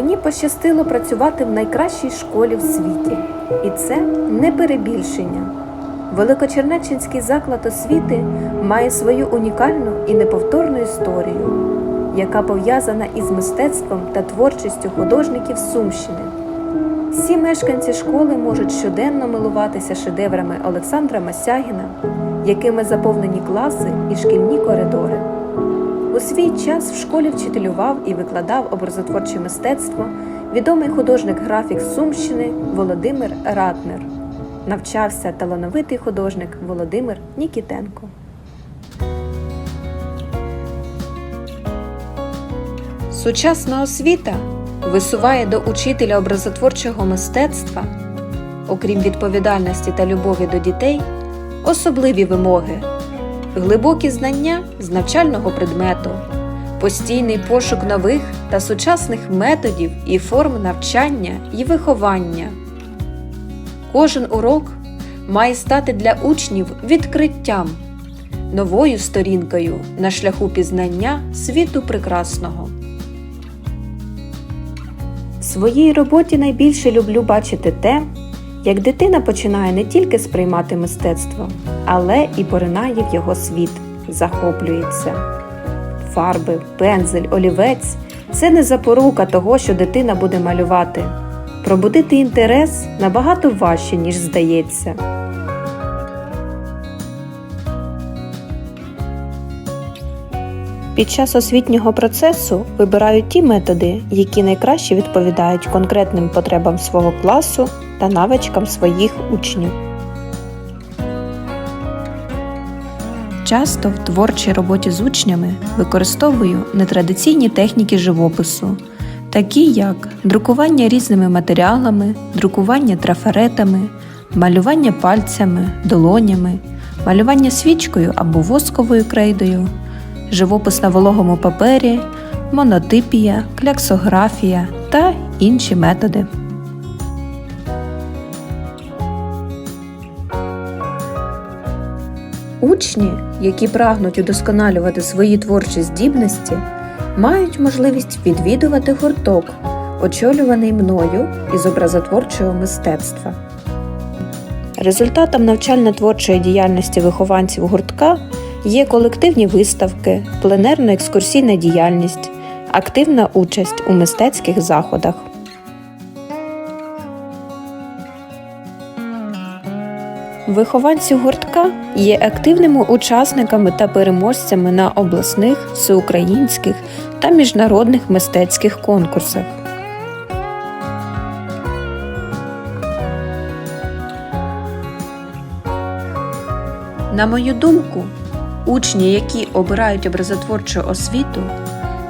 Мені пощастило працювати в найкращій школі в світі, і це не перебільшення. Великочернеччинський заклад освіти має свою унікальну і неповторну історію, яка пов'язана із мистецтвом та творчістю художників Сумщини. Всі мешканці школи можуть щоденно милуватися шедеврами Олександра Масягіна, якими заповнені класи і шкільні коридори. У свій час в школі вчителював і викладав образотворче мистецтво відомий художник-графік Сумщини Володимир Ратнер. Навчався талановитий художник Володимир Нікітенко. Сучасна освіта висуває до учителя образотворчого мистецтва, окрім відповідальності та любові до дітей, особливі вимоги, глибокі знання з навчального предмету, постійний пошук нових та сучасних методів і форм навчання і виховання. Кожен урок має стати для учнів відкриттям, новою сторінкою на шляху пізнання світу прекрасного. В своїй роботі найбільше люблю бачити те, як дитина починає не тільки сприймати мистецтво, але і поринає в його світ, захоплюється. Фарби, пензель, олівець це не запорука того, що дитина буде малювати. Пробудити інтерес набагато важче, ніж здається. Під час освітнього процесу вибирають ті методи, які найкраще відповідають конкретним потребам свого класу та навичкам своїх учнів. Часто в творчій роботі з учнями використовую нетрадиційні техніки живопису, такі як друкування різними матеріалами, друкування трафаретами, малювання пальцями, долонями, малювання свічкою або восковою крейдою, живопис на вологому папері, монотипія, кляксографія та інші методи. Учні, які прагнуть удосконалювати свої творчі здібності, мають можливість відвідувати гурток, очолюваний мною із образотворчого мистецтва. Результатом навчально-творчої діяльності вихованців гуртка є колективні виставки, пленерно-екскурсійна діяльність, активна участь у мистецьких заходах. Вихованці гуртка є активними учасниками та переможцями на обласних, всеукраїнських та міжнародних мистецьких конкурсах. На мою думку, учні, які обирають образотворчу освіту,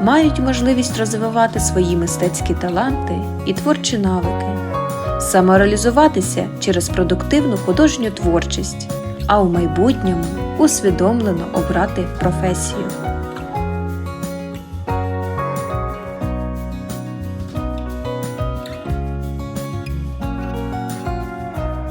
мають можливість розвивати свої мистецькі таланти і творчі навики, самореалізуватися через продуктивну художню творчість, а у майбутньому усвідомлено обрати професію.